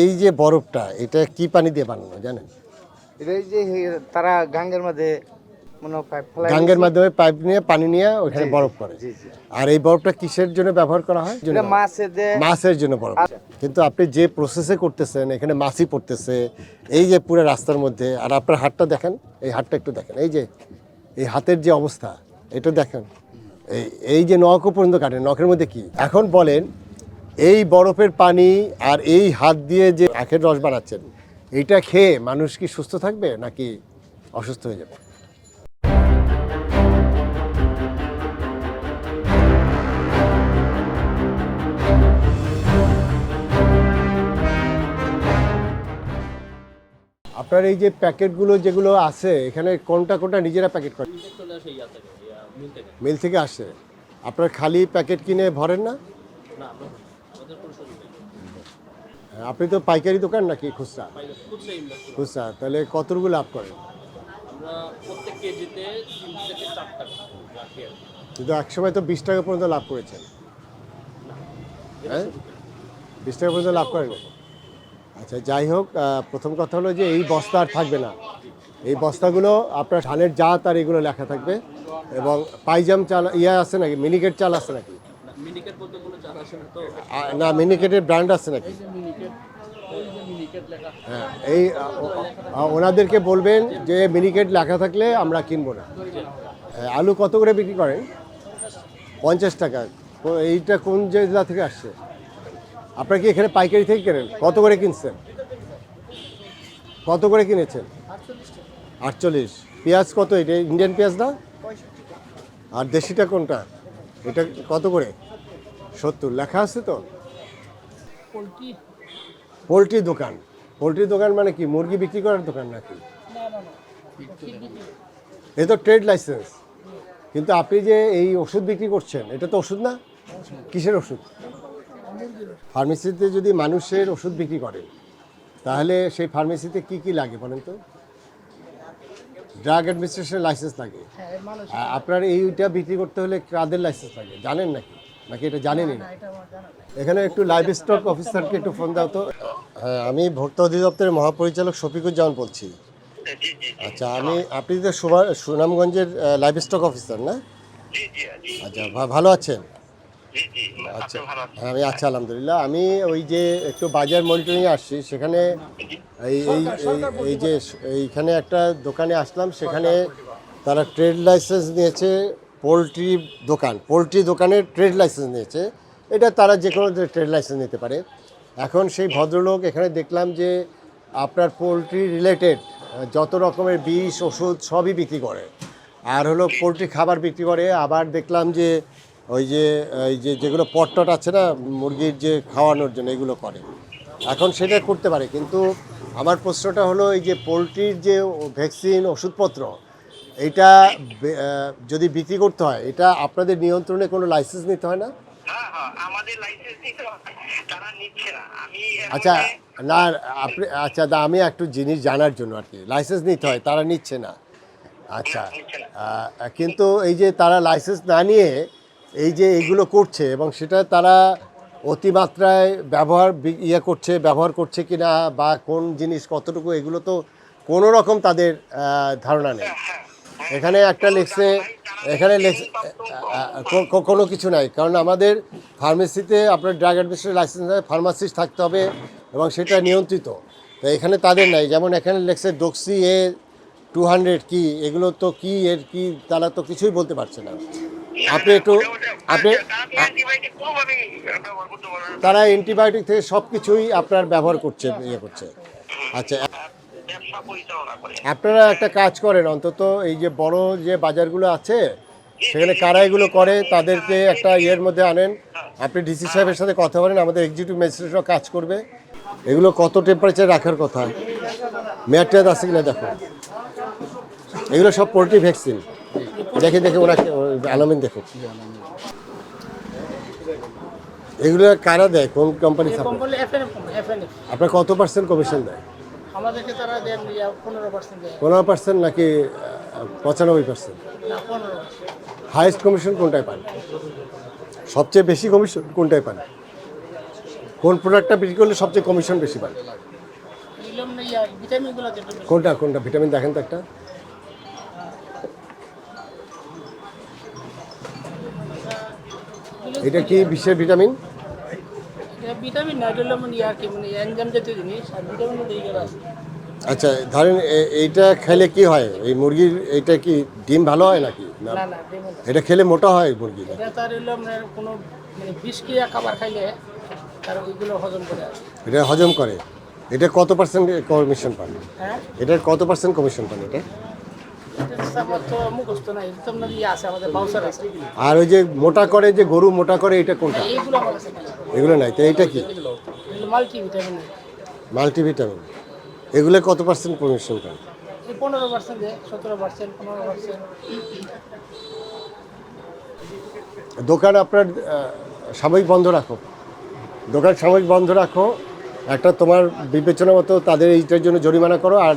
এই যে বরফটা এটা কি পানি দিয়ে বানানো জানেন? এটা এই যে তারা গাঙ্গের মধ্যে গাঙ্গের মাধ্যমে পাইপ নিয়ে পানি নিয়ে ওখানে বরফ করে। আর এই বরফটা কিসের জন্য ব্যবহার করা হয়? মাছের জন্য বরফ। কিন্তু আপনি যে প্রসেসে করতেছেন এখানে মাছই পড়তেছে এই যে পুরো রাস্তার মধ্যে আর আপনার হাতটা দেখেন এই হাতটা একটু দেখেন এই যে এই হাতের যে অবস্থা এটা দেখেন। এই এই যে নখও পর্যন্ত কাটেন নখের মধ্যে কি? এখন বলেন এই বরফের পানি আর এই হাত দিয়ে যে আখের রস বানাচ্ছেন এইটা খেয়ে মানুষ কি সুস্থ থাকবে নাকি অসুস্থ হয়ে যাবে? আপনার এই যে প্যাকেটগুলো যেগুলো আছে এখানে কোনটা কোনটা নিজেরা প্যাকেট করেন মিল থেকে। আসে। আপনার খালি প্যাকেট কিনে ভরেন না। আপনি তো পাইকারি দোকান নাকি খুচরা? খুচরা তাহলে কতটুকু লাভ করেন। কিন্তু একসময় তো বিশ টাকা পর্যন্ত লাভ করেছেন। হ্যাঁ? বিশ টাকা পর্যন্ত লাভ করেন আচ্ছা যাই হোক প্রথম কথা হলো যে এই বস্তা আর থাকবে না। এই বস্তাগুলো আপনার ধানের জাত আর এগুলো লেখা থাকবে এবং পাইজাম চাল ইয়া আছে নাকি? মিনিকেট চাল আছে নাকি? না মিনিকেটের ব্র্যান্ড আছে নাকি মিনিকেট ওই যে মিনিকেট লেখা হ্যাঁ এই ওনাদেরকে বলবেন যে মিনিকেট লেখা থাকলে আমরা কিনবো না। হ্যাঁ, আলু কত করে বিক্রি করেন? পঞ্চাশ টাকা। এইটা কোন জেলা থেকে আসছে? আপনারা কি এখানে পাইকারি থেকে কেনেন? কত করে কিনছেন? কত করে কিনেছেন? আটচল্লিশ। পেঁয়াজ কত? এটা ইন্ডিয়ান পেঁয়াজ না? আর দেশিটা কোনটা? এটা কত করে? সত্তর। লেখা আছে তো? পোলট্রি দোকান। পোলট্রি দোকান মানে কি? মুরগি বিক্রি করার দোকান নাকি? এ তো ট্রেড লাইসেন্স। কিন্তু আপনি যে এই ওষুধ বিক্রি করছেন এটা তো ওষুধ না? কিসের ওষুধ? ফার্মেসিতে যদি মানুষের ওষুধ বিক্রি করেন তাহলে সেই ফার্মেসিতে কি কি লাগে বলেন তো? ড্রাগ অ্যাডমিনিস্ট্রেশন লাইসেন্স লাগে। আপনার এইটা বিক্রি করতে হলে কাদের লাইসেন্স লাগে? জানেন নাকি? নাকি এটা জানেনই না এখানে একটু লাইভ স্টক অফিসারকে একটু ফোন দাও তো। হ্যাঁ আমি ভোক্তা অধিদপ্তরের মহাপরিচালক শফিকুজ্জামান বলছি। আচ্ছা আমি আপনি তো সুনামগঞ্জের লাইভ স্টক অফিসার না? আচ্ছা ভালো আছেন? আচ্ছা হ্যাঁ আমি আচ্ছা আলহামদুলিল্লাহ। আমি ওই যে একটু বাজার মনিটরিংয়ে আসছি সেখানে এই এই এই- এই যে এইখানে একটা দোকানে আসলাম সেখানে তারা ট্রেড লাইসেন্স নিয়েছে পোলট্রি দোকান, পোলট্রি দোকানের ট্রেড লাইসেন্স নিয়েছে। এটা তারা যে কোনো ট্রেড লাইসেন্স নিতে পারে। এখন সেই ভদ্রলোক এখানে দেখলাম যে আপনার পোলট্রি রিলেটেড যত রকমের বিষ, ওষুধ সবই বিক্রি করে। আর হলো পোলট্রি খাবার বিক্রি করে। আবার দেখলাম যে ওই যে, এই যে যেগুলো পটটট আছে না, মুরগির যে খাওয়ানোর জন্য এগুলো করে। এখন সেটা করতে পারে। কিন্তু আমার প্রশ্নটা হলো, এই যে পোলট্রির যে ভ্যাকসিন, ওষুধপত্র এটা যদি বিক্রি করতে হয় এটা আপনাদের নিয়ন্ত্রণে কোনো লাইসেন্স নিতে হয় না? হ্যাঁ হ্যাঁ হয়। তারা নিচ্ছে না। আচ্ছা না আপনি আচ্ছা দা আমি একটু জিনিস জানার জন্য আর কি। লাইসেন্স নিতে হয় তারা নিচ্ছে না। আচ্ছা না। কিন্তু এই যে তারা লাইসেন্স না নিয়ে এই যে এইগুলো করছে এবং সেটা তারা অতিমাত্রায় ব্যবহার ইয়ে করছে ব্যবহার করছে কিনা বা কোন জিনিস কতটুকু এগুলো তো কোনো রকম তাদের ধারণা নেই। এখানে একটা লেখছে, এখানে কোনো কিছু নাই। কারণ আমাদের ফার্মেসিতে আপনার ড্রাগ অ্যাডমিনিস্ট্রেশন লাইসেন্স ফার্মাসিস্ট থাকতে হবে এবং সেটা নিয়ন্ত্রিত। তো এখানে তাদের নাই। যেমন এখানে লেখছে ডক্সি এ টু হান্ড্রেড কি, এগুলো তো কি এর কি, তারা তো কিছুই বলতে পারছে না। আপনি একটু, আপনি তারা অ্যান্টিবায়োটিক থেকে সব কিছুই আপনার ব্যবহার করছে ইয়ে করছে। আচ্ছা পরিচালনা করে আপনারা একটা কাজ করেন অন্তত এই যে বড় যে বাজারগুলো আছে সেখানে কারা এগুলো করে তাদেরকে একটা ইয়ের মধ্যে আনেন আপনি ডিসি সাহেবের সাথে কথা বলেন আমাদের এক্সিকিউটিভ ম্যাজিস্ট্রেটরা কাজ করবে এগুলো কত টেম্পারেচার রাখার কথা মেয়াদ টেয়াদ আছে কিনা দেখো এগুলো সব পোলট্রি ভ্যাকসিন দেখে দেখে ওনাকে আলামিন দেখো এগুলো কারা দেয় কোন কোম্পানি আপনার কত পার্সেন্ট কমিশন দেয় আমাদেরকে তারা দেন পনেরো পার্সেন্ট পনেরো পার্সেন্ট নাকি পঁচানব্বই পার্সেন্ট? হাইয়েস্ট কমিশন কোনটায় পান? সবচেয়ে বেশি কমিশন কোনটায় পান? কোন প্রোডাক্টটা বিক্রি করলে সবচেয়ে কমিশন বেশি বেশি। কোনটা কোনটা? ভিটামিন দেখেন তো একটা। এটা কি বিশেষ ভিটামিন? ভিটামিন না এটা হলো মানে কি মানে এনজাম জাতীয় জিনিস আর ভিটামিন মধ্যে এইগুলো আছে। আচ্ছা ধরেন এইটা খেলে কি হয়? এই মুরগির এটা কি ডিম ভালো হয় নাকি? না? না। এটা খেলে মোটা হয় মুরগি এটা তার হলো আপনার কোনো মানে বিষ খাবার খাইলে তার ওইগুলো হজম করে আসে এটা হজম করে? এটা কত পার্সেন্ট কমিশন পান? হ্যাঁ? এটার কত পার্সেন্ট কমিশন পান এটা? এটা তো আমার তো মুখস্থ নাই এটা তো আপনার ইয়ে আছে আমাদের বাউসার আছে। আর ওই যে মোটা করে যে গরু মোটা করে এটা কোনটা? এইগুলো আমার কাছে নাই এগুলো নাই তো এইটা কি? মাল্টিভিটামিন এগুলো কত পার্সেন্ট কমিশন পান পনেরো পার্সেন্ট সতেরো পার্সেন্ট পনেরো পার্সেন্ট দোকান আপনার সাময়িক বন্ধ রাখো। দোকান সাময়িক বন্ধ রাখো। একটা তোমার বিবেচনা মতো তাদের এইটার জন্য জরিমানা করো আর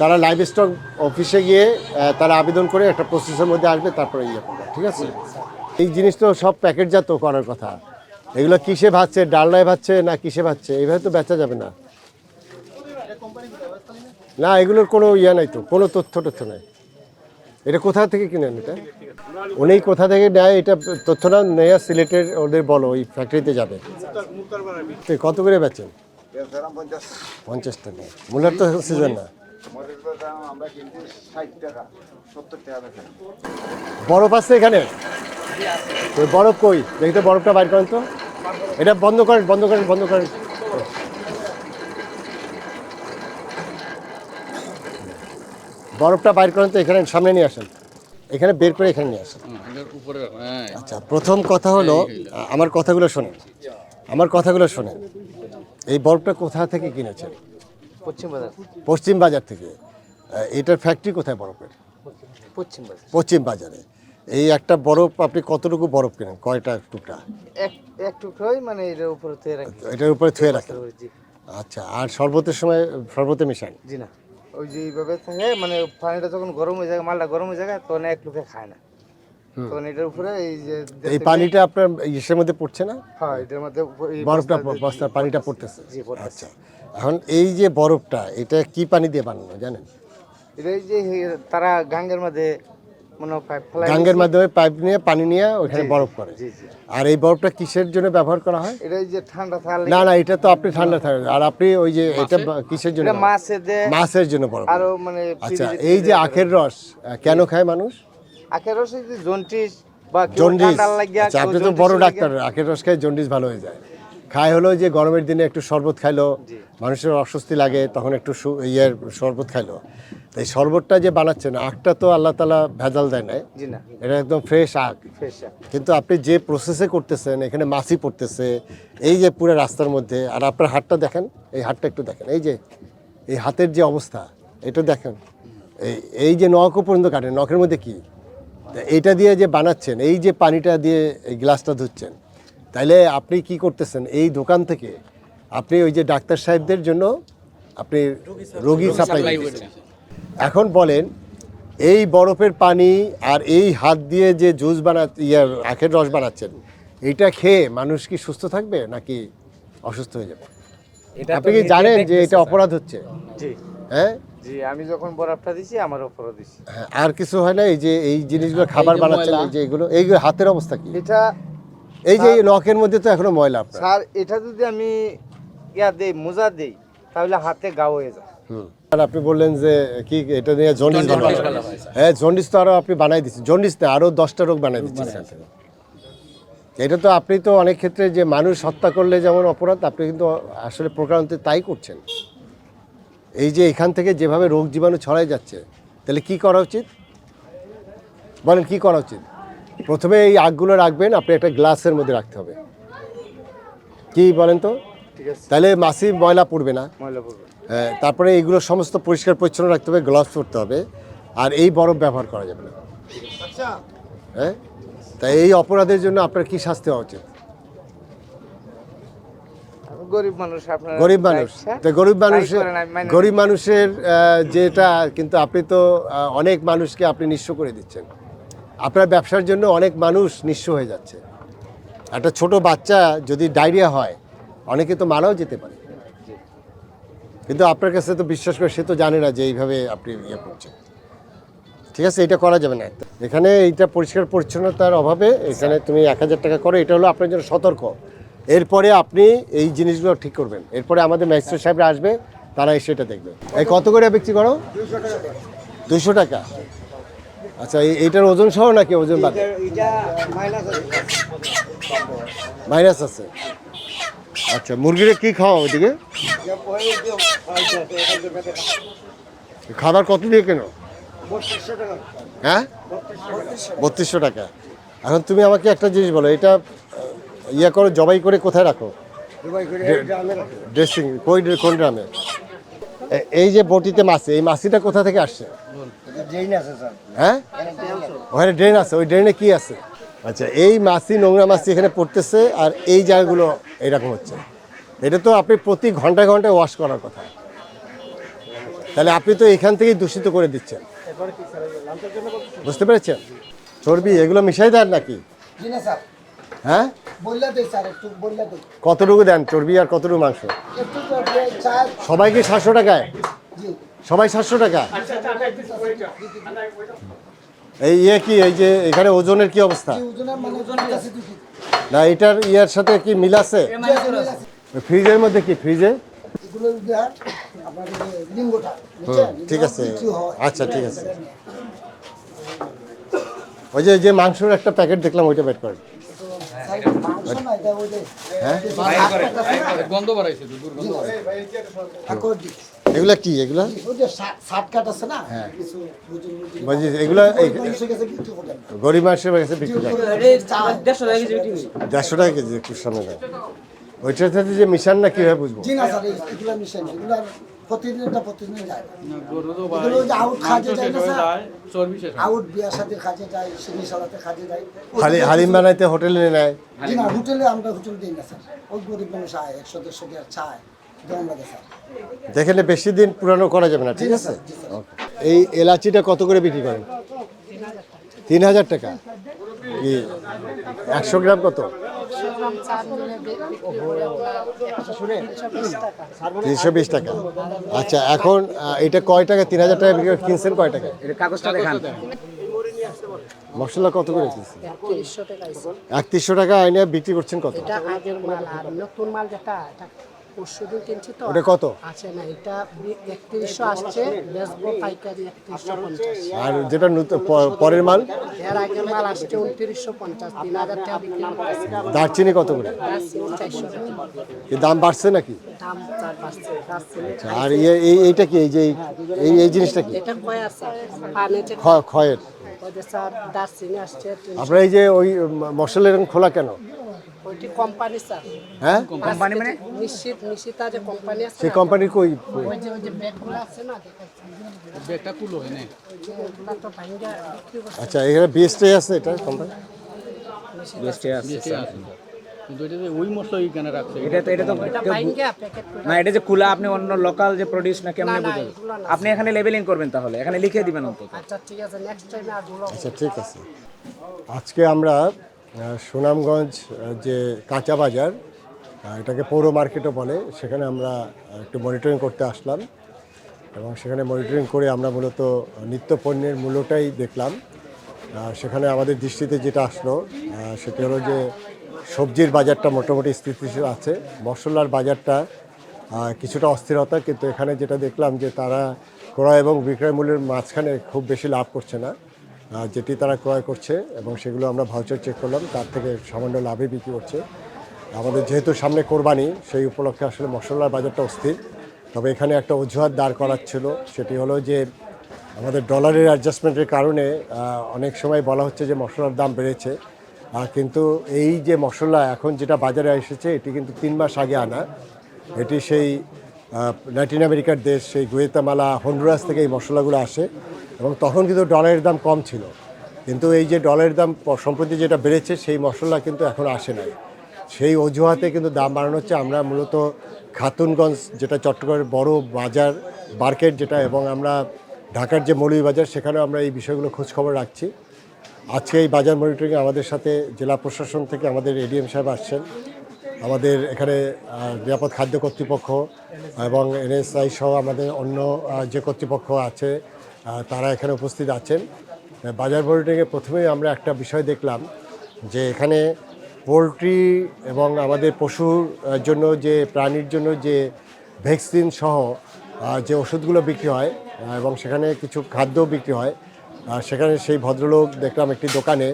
তারা লাইভ স্টক অফিসে গিয়ে তারা আবেদন করে একটা প্রসেসের মধ্যে আসবে তারপরে ইয়ে করবে ঠিক আছে? এই জিনিস তো সব প্যাকেটজাত করার কথা। এগুলো কিসে ভাজছে? ডালনায় ভাজছে না কিসে ভাজছে? এইভাবে তো বেচা যাবে না। না, এগুলোর কোনো ইয়ে নাই তো, কোনো তথ্য তথ্য নাই। এটা কোথা থেকে কিনেন এটা? উনি কোথা থেকে নেয় এটা তথ্যটা নেয়া সিলেটের ওদের বলো, ওই ফ্যাক্টরিতে যাবে। কত করে বেচেন? পঞ্চাশ টাকা। মূলার তো সিজন না। বরফ আছে এখানে? বরফ কই? দেখি তো বরফটা বাইর করেন তো। এটা বন্ধ করেন বন্ধ করেন বন্ধ করেন। বরফটা বাইর করেন তো এখানে সামনে নিয়ে আসেন। এখানে বের করে এখানে নিয়ে আসেন। আচ্ছা প্রথম কথা হলো আমার কথাগুলো শোনেন। আমার কথাগুলো শোনেন। এই বরফটা কোথা থেকে কিনেছেন? পশ্চিম বাজার পশ্চিম বাজার থেকে। এটার ফ্যাক্টরি কোথায় বরফের? পশ্চিম বাজারে। এই একটা বরফ আপনি কতটুকু বরফ কেনেন? কয়টা টুকরা? এক টুকরোই মানে এটার উপরে থুয়ে রাখি। এটার উপরে থুয়ে রাখেন? আচ্ছা আর শরবতের সময় শরবতে মিশান? জি না। ওই যে এইভাবে থাকে মানে পানিটা যখন গরম হয়ে যায় মালটা গরম হয়ে যায় তখন এক লোকে খায় না। তখন এটার উপরে এই যে এই পানিটা আপনার ইসের মধ্যে পড়ছে না? হ্যাঁ এটার মধ্যে এই বরফটা বস্তার পানিটা পড়তেছে। জি, পড়তেছে। আচ্ছা এখন এই যে বরফটা এটা কি পানি দিয়ে বানানো জানেন? এটা এই যে তারা গাঙ্গের মধ্যে মনে হয় গাঙ্গের মাধ্যমে পাইপ নিয়ে পানি নিয়ে ওখানে বরফ করে জি জি। আর এই বরফটা কিসের জন্য ব্যবহার করা হয়? এটা যে ঠান্ডা থাকলে না না এটা তো আপনি ঠান্ডা থাকবে আর আপনি ওই যে এটা কিসের জন্য মাছের জন্য বরফ আরও মানে আচ্ছা এই যে আখের রস কেন খায় মানুষ? আখের রস এই যে জন্টিস বা জন্ডিস। আচ্ছা আপনি তো বড় ডাক্তার আখের রস খায় জন্ডিস ভালো হয়ে যায়। খায় হলো যে গরমের দিনে একটু শরবত খাইলো মানুষের অস্বস্তি লাগে তখন একটু ইয়ের শরবত খাইলো। এই শরবতটা যে বানাচ্ছেন আখটা তো আল্লাহ তালা ভেজাল দেয় নাই। না। এটা একদম ফ্রেশ আখ ফ্রেশ কিন্তু আপনি যে প্রসেসে করতেছেন এখানে মাছি পড়তেছে এই যে পুরো রাস্তার মধ্যে আর আপনার হাতটা দেখেন এই হাতটা একটু দেখেন এই যে এই হাতের যে অবস্থা এটা দেখেন এই এই যে নখও পর্যন্ত কাটেন নখের মধ্যে কি? এইটা দিয়ে যে বানাচ্ছেন এই যে পানিটা দিয়ে এই গ্লাসটা ধুচ্ছেন তাইলে আপনি কি করতেছেন? এই দোকান থেকে আপনি ওই যে ডাক্তার সাহেবদের জন্য আপনি রোগী সাপ্লাই দিচ্ছেন এখন বলেন এই বরফের পানি আর এই হাত দিয়ে যে জুস বানা ইয়ার আখের রস বানাচ্ছেন এটা খেয়ে মানুষ কি সুস্থ থাকবে নাকি অসুস্থ হয়ে যাবে? আপনি কি জানেন যে এটা অপরাধ হচ্ছে? হ্যাঁ? জি আমি যখন বরফটা দিছি আমার উপরও দিছি। হ্যাঁ, আর কিছু হয় না এই যে এই জিনিসগুলো খাবার বানাচ্ছেন এই যে এগুলো এইগুলো হাতের অবস্থা কি? এটা এই যে এই নখের মধ্যে তো এখনও ময়লা স্যার এটা যদি আমি ইয়া দেই মোজা দেই তাহলে হাতে গা হয়ে যায়। হুম। আর আপনি বললেন যে কি এটা নিয়ে জন্ডিস হ্যাঁ জন্ডিস তো আরও আপনি বানাই দিচ্ছেন। জন্ডিস না আরও দশটা রোগ বানাই দিচ্ছেন এটা তো আপনি তো অনেক ক্ষেত্রে যে মানুষ হত্যা করলে যেমন অপরাধ আপনি কিন্তু আসলে প্রকারান্তে তাই করছেন। এই যে এখান থেকে যেভাবে রোগ জীবাণু ছড়াই যাচ্ছে তাহলে কি করা উচিত? বলেন কি করা উচিত? প্রথমে এই আগগুলো রাখবেন আপনি একটা গ্লাসের মধ্যে রাখতে হবে। কি বলেন তো? তাহলে মাছি ময়লা পড়বে না। হ্যাঁ, তারপরে এইগুলো সমস্ত পরিষ্কার পরিচ্ছন্ন রাখতে হবে গ্লাভস পরতে হবে আর এই বরফ ব্যবহার করা যাবে না। হ্যাঁ তাই এই অপরাধের জন্য আপনার কি শাস্তি হওয়া উচিত? গরিব মানুষ গরিব মানুষ। তো গরিব মানুষের গরিব মানুষের যেটা কিন্তু আপনি তো অনেক মানুষকে আপনি নিঃস্ব করে দিচ্ছেন। আপনার ব্যবসার জন্য অনেক মানুষ নিঃস্ব হয়ে যাচ্ছে। একটা ছোট বাচ্চা যদি ডায়রিয়া হয়, অনেকে তো মারাও যেতে পারে। কিন্তু আপনার কাছে তো বিশ্বাস করে সে তো জানে না যে এইভাবে আপনি ইয়ে করছেন। ঠিক আছে, এটা করা যাবে না। এখানে এইটা পরিষ্কার পরিচ্ছন্নতার অভাবে এখানে তুমি এক হাজার টাকা করো, এটা হলো আপনার জন্য সতর্ক। এরপরে আপনি এই জিনিসগুলো ঠিক করবেন। এরপরে আমাদের ম্যাজিস্ট্রেট সাহেবরা আসবে, তারা এসে এটা দেখবে। এই কত করে বিক্রি করো? দুশো টাকা। আচ্ছা এই- এইটার ওজন সহ নাকি ওজন বাদে? মাইনাস আছে। আচ্ছা মুরগিরে কি খাওয়া ওইদিকে খাবার কত দিয়ে কেন? হ্যাঁ? বত্রিশশো টাকা। এখন তুমি আমাকে একটা জিনিস বলো এটা ইয়ে করো জবাই করে কোথায় রাখো? ড্রেসিং কোন গ্রামে? এ- এই যে বটিতে মাছি এই মাছিটা কোথা থেকে আসছে? হ্যাঁ? ওখানে ড্রেন আছে ওই ড্রেনে কি আছে? আচ্ছা এই মাছি নোংরা মাছি এখানে পড়তেছে আর এই জায়গাগুলো এরকম হচ্ছে। এটা তো আপনি প্রতি ঘন্টায় ঘন্টায় ওয়াশ করার কথা। তাহলে আপনি তো এখান থেকেই দূষিত করে দিচ্ছেন। বুঝতে পেরেছেন? চর্বি এগুলো মিশাই দেন নাকি? হ্যাঁ? কতটুকু দেন? চর্বি আর কতটুকু মাংস? একটু তো আপনি চার সবাই কি সাতশো টাকায়? সবাই সাতশো টাকা? এই ইয়ে কি এই যে এখানে ওজনের কি অবস্থা? মানে না এটার ইয়ার সাথে কি মিল আছে? ফ্রিজের মধ্যে কি ফ্রিজে? ঠিক আছে। আচ্ছা ঠিক আছে। ওই যে যে মাংসের একটা প্যাকেট দেখলাম ওইটা করেন। ওই যে হ্যাঁ গন্ধ বাড়াইছে এগুলা কি? এগুলা? ওই যে আছে না? হ্যাঁ। বলছি এগুলা। গরিব মানুষের কাছে বিক্রি করে। দেড়শো টাকা কেজি একটু সামনে ওইটার সাথে যে মিশান না কীভাবে বুঝব? জি না স্যার এই- এগুলো মিশাই না প্রতিদিন যায় না। এগুলো ওই যে আউট খাজে যায় না স্যার? চর্বি শেষ আউট বিয়ার সাথে খাজে যায় সিনি সালাতে খাজে যায়। হালি হালিম বানাইতে হোটেলে নেয়। না হোটেলে আমরা হোটেল দিই না স্যার। ওই গরিব মানুষ আয় একশো দেড়শো দেড় চায়। যেখানে বেশি দিন পুরানো করা যাবে না ঠিক আছে? এই এলাচিটা কত করে বিক্রি করেন? তিন হাজার টাকা। কি একশো গ্রাম কত? তিনশো বিশ টাকা। আচ্ছা এখন এটা কয় টাকা? তিন হাজার টাকা বিক্রি কিনছেন কয় টাকা? কাগজটা দেখান। মশলা কত করে কিনছেন? একত্রিশশো টাকা আছে। আইনে বিক্রি করছেন কত? নতুন মাল যেটা পরশু দিন কিনছি তো। ওটা কত? আছে না এটা একত্রিশশো আসছে বেচবো পাইকারি একত্রিশশো পঞ্চাশ। আর যেটা নতুন পরের মাল? এর আগের মাল আসছে উনত্রিশশো পঞ্চাশ তিন হাজার টাকা বিক্রি করতেছে। দারচিনি কত করে? দাম বাড়ছে নাকি? দাম চার পাঁচশো আর এই এইটা কি? এই যে এই- এই জিনিসটা কি? এটা কয় আছে দারচিনি আসছে। আপনার এই যে ওই মশলা এরকম খোলা কেন? ওইটি কোম্পানি স্যার হ্যাঁ? কোম্পানি মানে? নিশ্চিত নিশ্চিত যে কোম্পানি আছে সেই কোম্পানির কই? ওই যে ওই যে ব্যাগগুলো আছে না ব্যাগটা কুলো হয় না? ওই তো ভাঙ্গা আচ্ছা এখানে আছে এটা কোম্পানি বেঁচে আছে কিন্তু এটা যে ওই মশলা ওইখানে রাখছে এটা তো এটা তো এটা ভাঙ্গা প্যাকেট করে না এটা যে খোলা আপনি অন্য লোকাল যে প্রডিউস না কেমনে বুঝবেন আপনি এখানে লেবেলিং করবেন তাহলে এখানে লিখে দিবেন অন্তত। আচ্ছা ঠিক আছে নেক্সট টাইমে আর আচ্ছা ঠিক আছে। আজকে আমরা সুনামগঞ্জ যে কাঁচা বাজার এটাকে পৌর মার্কেটও বলে, সেখানে আমরা একটু মনিটরিং করতে আসলাম এবং সেখানে মনিটরিং করে আমরা মূলত নিত্য পণ্যের মূল্যটাই দেখলাম। সেখানে আমাদের দৃষ্টিতে যেটা আসলো সেটি হলো যে সবজির বাজারটা মোটামুটি স্থিতিশীল আছে। মশলার বাজারটা কিছুটা অস্থিরতা, কিন্তু এখানে যেটা দেখলাম যে তারা ক্রয় এবং বিক্রয় মূল্যের মাঝখানে খুব বেশি লাভ করছে না। যেটি তারা ক্রয় করছে এবং সেগুলো আমরা ভাউচার চেক করলাম, তার থেকে সামান্য লাভে বিক্রি করছে আমাদের যেহেতু সামনে কোরবানি, সেই উপলক্ষে আসলে মশলার বাজারটা অস্থির তবে এখানে একটা অজুহাত দাঁড় করাচ্ছিল, সেটি হলো যে আমাদের ডলারের অ্যাডজাস্টমেন্টের কারণে অনেক সময় বলা হচ্ছে যে মশলার দাম বেড়েছে। কিন্তু এই যে মশলা এখন যেটা বাজারে এসেছে, এটি কিন্তু তিন মাস আগে আনা। এটি সেই ল্যাটিন আমেরিকার দেশ, সেই গুয়েতামালা, হন্ডুরাস থেকে এই মশলাগুলো আসে এবং তখন কিন্তু ডলারের দাম কম ছিল। কিন্তু এই যে ডলারের দাম সম্প্রতি যেটা বেড়েছে, সেই মশলা কিন্তু এখন আসে নাই। সেই অজুহাতে কিন্তু দাম বাড়ানো হচ্ছে। আমরা মূলত খাতুনগঞ্জ, যেটা চট্টগ্রামের বড় বাজার, মার্কেট যেটা, এবং আমরা ঢাকার যে মৌলভী বাজার, সেখানেও আমরা এই বিষয়গুলো খোঁজখবর রাখছি। আজকে এই বাজার মনিটরিংয়ে আমাদের সাথে জেলা প্রশাসন থেকে আমাদের এডিএম সাহেব আসছেন। আমাদের এখানে নিরাপদ খাদ্য কর্তৃপক্ষ এবং এনএসআই সহ আমাদের অন্য যে কর্তৃপক্ষ আছে তারা এখানে উপস্থিত আছেন। বাজার মনিটরিংয়ে প্রথমেই আমরা একটা বিষয় দেখলাম যে এখানে পোলট্রি এবং আমাদের পশুর জন্য যে, প্রাণীর জন্য যে ভ্যাকসিন সহ যে ওষুধগুলো বিক্রি হয় এবং সেখানে কিছু খাদ্য বিক্রি হয় সেখানে সেই ভদ্রলোক দেখলাম একটি দোকানে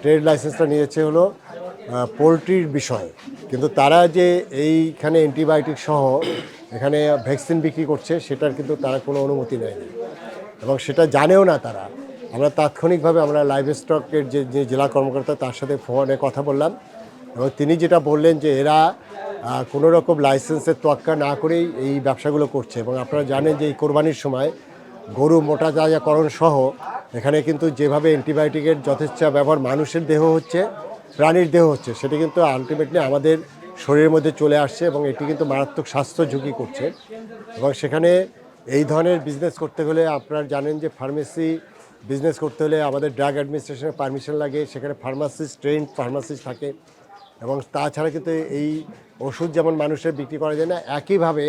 ট্রেড লাইসেন্সটা নিয়েছে হলো পোলট্রির বিষয়। কিন্তু তারা যে এইখানে অ্যান্টিবায়োটিক সহ এখানে ভ্যাকসিন বিক্রি করছে, সেটার কিন্তু তারা কোনো অনুমতি নেয়নি। এবং সেটা জানেও না তারা। আমরা তাৎক্ষণিকভাবে আমরা লাইভ স্টকের যে যে জেলা কর্মকর্তা, তার সাথে ফোনে কথা বললাম। এবং তিনি যেটা বললেন যে এরা কোনো রকম লাইসেন্সের তোয়াক্কা না করেই এই ব্যবসাগুলো করছে। এবং আপনারা জানেন যে এই কোরবানির সময় গরু মোটা তাজাকরণ সহ এখানে কিন্তু যেভাবে অ্যান্টিবায়োটিকের যথেচ্ছা ব্যবহার মানুষের দেহ হচ্ছে প্রাণীর দেহ হচ্ছে, সেটি কিন্তু আলটিমেটলি আমাদের শরীরের মধ্যে চলে আসছে এবং এটি কিন্তু মারাত্মক স্বাস্থ্য ঝুঁকি করছে। এবং সেখানে এই ধরনের বিজনেস করতে হলে আপনারা জানেন যে ফার্মেসি বিজনেস করতে হলে আমাদের ড্রাগ অ্যাডমিনিস্ট্রেশনের পারমিশন লাগে, সেখানে ফার্মাসিস্ট ট্রেন ফার্মাসিস্ট থাকে। এবং তাছাড়া কিন্তু এই ওষুধ যেমন মানুষের বিক্রি করা যায় না, একইভাবে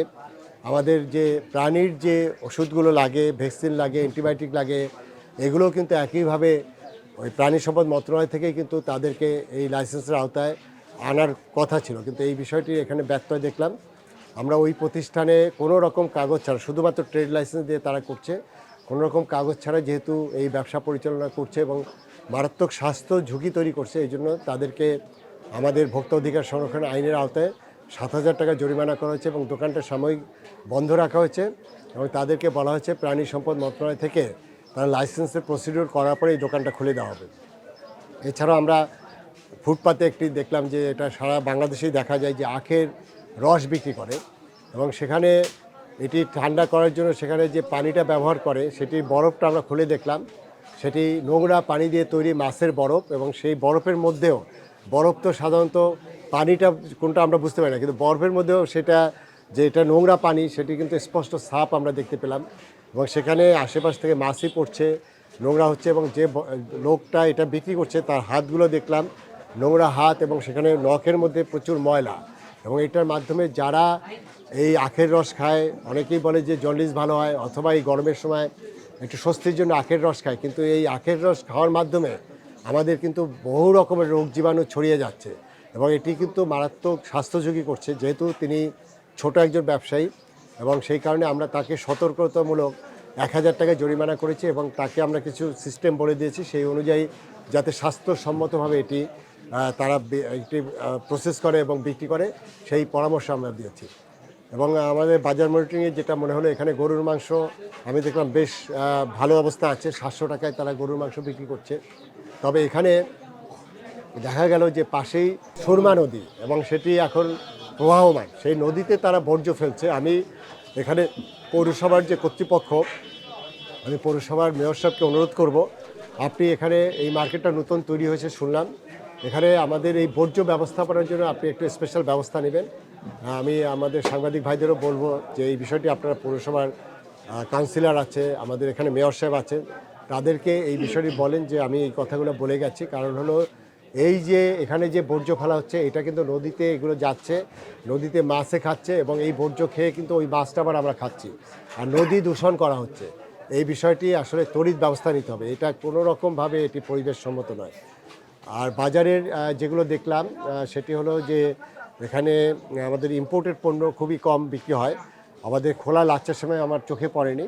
আমাদের যে প্রাণীর যে ওষুধগুলো লাগে ভ্যাকসিন লাগে অ্যান্টিবায়োটিক লাগে এগুলো কিন্তু একইভাবে ওই প্রাণী সম্পদ মন্ত্রণালয় থেকেই কিন্তু তাদেরকে এই লাইসেন্সের আওতায় আনার কথা ছিল। কিন্তু এই বিষয়টি এখানে ব্যত্যয় দেখলাম। আমরা ওই প্রতিষ্ঠানে কোনো রকম কাগজ ছাড়া, শুধুমাত্র ট্রেড লাইসেন্স দিয়ে তারা করছে, কোনো রকম কাগজ ছাড়া যেহেতু এই ব্যবসা পরিচালনা করছে এবং মারাত্মক স্বাস্থ্য ঝুঁকি তৈরি করছে, এই জন্য তাদেরকে আমাদের ভোক্তা অধিকার সংরক্ষণ আইনের আওতায় সাত হাজার টাকা জরিমানা করা হয়েছে এবং দোকানটা সাময়িক বন্ধ রাখা হয়েছে এবং তাদেরকে বলা হয়েছে প্রাণী সম্পদ মন্ত্রণালয় থেকে তারা লাইসেন্সের প্রসিডিওর করার পরে এই দোকানটা খুলে দেওয়া হবে। এছাড়াও আমরা ফুটপাতে একটি দেখলাম যে এটা সারা বাংলাদেশেই দেখা যায় যে আখের রস বিক্রি করে এবং সেখানে এটি ঠান্ডা করার জন্য সেখানে যে পানিটা ব্যবহার করে, সেটি বরফটা আমরা খুলে দেখলাম। সেটি নোংরা পানি দিয়ে তৈরি মাছের বরফ এবং সেই বরফের মধ্যেও, বরফ তো সাধারণত পানিটা কোনটা আমরা বুঝতে পারি না, কিন্তু বরফের মধ্যেও সেটা যে এটা নোংরা পানি, সেটি কিন্তু স্পষ্ট সাপ আমরা দেখতে পেলাম। এবং সেখানে আশেপাশ থেকে মাছই পড়ছে, নোংরা হচ্ছে এবং যে লোকটা এটা বিক্রি করছে তার হাতগুলো দেখলাম, নোংরা হাত এবং সেখানে নখের মধ্যে প্রচুর ময়লা। এবং এটার মাধ্যমে যারা এই আখের রস খায়, অনেকেই বলে যে জন্ডিস ভালো হয় অথবা এই গরমের সময় একটু স্বস্তির জন্য আখের রস খায়, কিন্তু এই আখের রস খাওয়ার মাধ্যমে আমাদের কিন্তু বহু রকমের রোগ জীবাণু ছড়িয়ে যাচ্ছে। এবং এটি কিন্তু মারাত্মক স্বাস্থ্য ঝুঁকি করছে, যেহেতু তিনি ছোট একজন ব্যবসায়ী। এবং সেই কারণে আমরা তাকে সতর্কতামূলক এক হাজার টাকা জরিমানা করেছি এবং তাকে আমরা কিছু সিস্টেম বলে দিয়েছি। সেই অনুযায়ী যাতে স্বাস্থ্যসম্মতভাবে এটি তারা এটি প্রসেস করে এবং বিক্রি করে, সেই পরামর্শ আমরা দিয়েছি। এবং আমাদের বাজার মনিটরিংয়ে যেটা মনে হলো, এখানে গরুর মাংস, আমি দেখলাম বেশ ভালো অবস্থা আছে। সাতশো টাকায় তারা গরুর মাংস বিক্রি করছে। তবে এখানে দেখা গেল যে পাশেই সুরমা নদী এবং সেটি এখন প্রবাহমান সেই নদীতে তারা বর্জ্য ফেলছে। আমি এখানে পৌরসভার যে কর্তৃপক্ষ, আমি পৌরসভার মেয়র সাহেবকে অনুরোধ করব, আপনি এখানে এই মার্কেটটা নতুন তৈরি হয়েছে শুনলাম। এখানে আমাদের এই বর্জ্য ব্যবস্থাপনার জন্য আপনি একটু স্পেশাল ব্যবস্থা নেবেন। আমি আমাদের সাংবাদিক ভাইদেরও বলব যে এই বিষয়টি আপনারা পৌরসভার কাউন্সিলর আছে, আমাদের এখানে মেয়র সাহেব আছেন। তাদেরকে এই বিষয়টি বলেন যে আমি এই কথাগুলো বলে গেছি। কারণ হলো এই যে এখানে যে বর্জ্য ফেলা হচ্ছে, এটা কিন্তু নদীতে এগুলো যাচ্ছে, নদীতে মাছে খাচ্ছে এবং এই বর্জ্য খেয়ে কিন্তু ওই মাছটা আবার আমরা খাচ্ছি। আর নদী দূষণ করা হচ্ছে। এই বিষয়টি আসলে তড়িৎ ব্যবস্থা নিতে হবে। এটা কোনো রকমভাবে এটি পরিবেশ সম্মত নয়। আর বাজারের যেগুলো দেখলাম সেটি হলো যে এখানে আমাদের ইম্পোর্টেড পণ্য খুবই কম বিক্রি হয়। আমাদের খোলা লাচ্চার সময় আমার চোখে পড়েনি।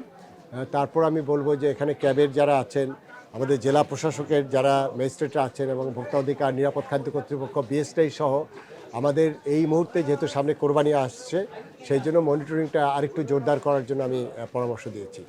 তারপর আমি বলব যে এখানে ক্যাবের যারা আছেন আমাদের জেলা প্রশাসকের যারা ম্যাজিস্ট্রেট আছেন এবং ভোক্তা অধিকার, নিরাপদ খাদ্য কর্তৃপক্ষ বিএসটাই সহ আমাদের এই মুহূর্তে যেহেতু সামনে কোরবানি আসছে, সেই জন্য মনিটরিংটা আরেকটু জোরদার করার জন্য আমি পরামর্শ দিয়েছি।